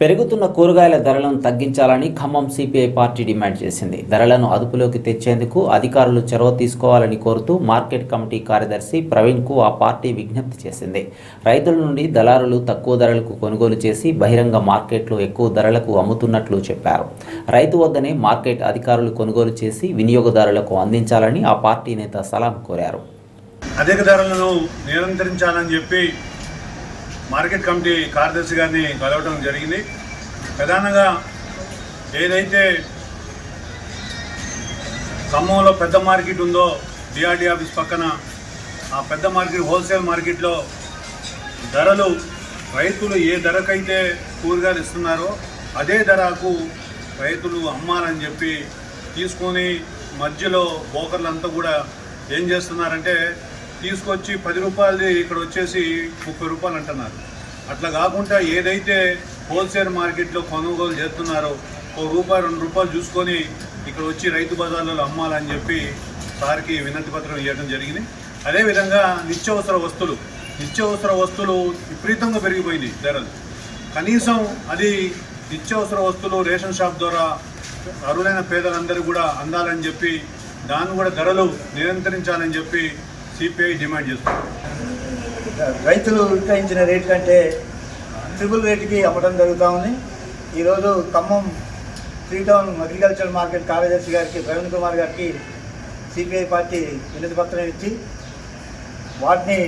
పెరుగుతున్న కూరగాయల ధరలను తగ్గించాలని ఖమ్మం సిపిఐ పార్టీ డిమాండ్ చేసింది. ధరలను అదుపులోకి తెచ్చేందుకు అధికారులు చొరవ తీసుకోవాలని కోరుతూ మార్కెట్ కమిటీ కార్యదర్శి ప్రవీణ్కు ఆ పార్టీ విజ్ఞప్తి చేసింది. రైతుల నుండి దళారులు తక్కువ ధరలకు కొనుగోలు చేసి బహిరంగ మార్కెట్లో ఎక్కువ ధరలకు అమ్ముతున్నట్లు చెప్పారు. రైతు వద్దనే మార్కెట్ అధికారులు కొనుగోలు చేసి వినియోగదారులకు అందించాలని ఆ పార్టీ నేత సలాం కోరారు. అధిక ధరలను నిరంతరించాలని చెప్పి మార్కెట్ కమిటీ కార్యదర్శి గారిని కలవడం జరిగింది. ప్రధానంగా ఏదైతే ఖమ్మంలో పెద్ద మార్కెట్ ఉందో డిఆర్డి ఆఫీస్ పక్కన ఆ పెద్ద మార్కెట్ హోల్సేల్ మార్కెట్లో ధరలు రైతులు ఏ ధరకైతే కూరగాయలు ఇస్తున్నారో అదే ధరకు రైతులు అమ్మాలని చెప్పి తీసుకొని మధ్యలో బోకర్లంతా కూడా ఏం చేస్తున్నారంటే తీసుకొచ్చి పది రూపాయలది ఇక్కడ వచ్చేసి ముప్పై రూపాయలు అంటున్నారు. అట్లా కాకుండా ఏదైతే హోల్సేల్ మార్కెట్లో కొనుగోలు చేస్తున్నారో ఒక రూపాయి రెండు రూపాయలు చూసుకొని ఇక్కడ వచ్చి రైతు బజార్లలో అమ్మాలని చెప్పి సార్కి వినతి పత్రం ఇవ్వడం జరిగింది. అదేవిధంగా నిత్యావసర వస్తువులు నిత్యావసర వస్తువులు విపరీతంగా పెరిగిపోయింది ధరలు. కనీసం అది నిత్యావసర వస్తువులు రేషన్ షాప్ ద్వారా అరులైన పేదలందరూ కూడా అందాలని చెప్పి దాన్ని కూడా ధరలు నిరంతరించాలని చెప్పి సిపిఐ డిమాండ్ చేస్తుంది రైతులు విక్రయించిన రేట్ కంటే ట్రిపుల్ రేట్కి అమ్మడం జరుగుతూ ఉంది. ఈరోజు Khammam three town agriculture market కార్యదర్శి గారికి ప్రవీణ్ కుమార్ గారికి సిపిఐ పార్టీ వినతి పత్రం ఇచ్చి వాటిని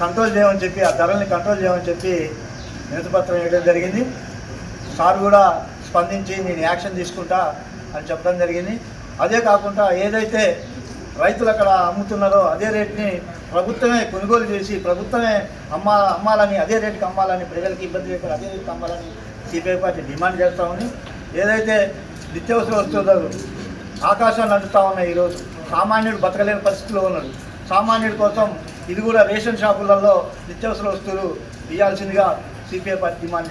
కంట్రోల్ చేయమని చెప్పి ఆ ధరల్ని కంట్రోల్ చేయమని చెప్పి వినతి పత్రం ఇవ్వడం జరిగింది. సార్ కూడా స్పందించి నేను యాక్షన్ తీసుకుంటా అని చెప్పడం జరిగింది. అదే కాకుండా ఏదైతే రైతులు అక్కడ అమ్ముతున్నారో అదే రేట్ని ప్రభుత్వమే కొనుగోలు చేసి ప్రభుత్వమే అమ్మా అమ్మాలని అదే రేటుకి అమ్మాలని ప్రజలకు ఇబ్బంది లేకుండా అదే రేటుకి అమ్మాలని సిపిఐ పార్టీ డిమాండ్ చేస్తూ ఉంది. ఏదైతే నిత్యావసర వస్తువులు ఆకాశాన్ని అంటుతా ఉన్నాయి ఈరోజు సామాన్యుడు బతకలేని పరిస్థితిలో ఉన్నాడు. సామాన్యుడి కోసం ఇది కూడా రేషన్ షాపులలో నిత్యావసర వస్తువులు ఇవ్వాల్సిందిగా సిపిఐ పార్టీ డిమాండ్ చేస్తారు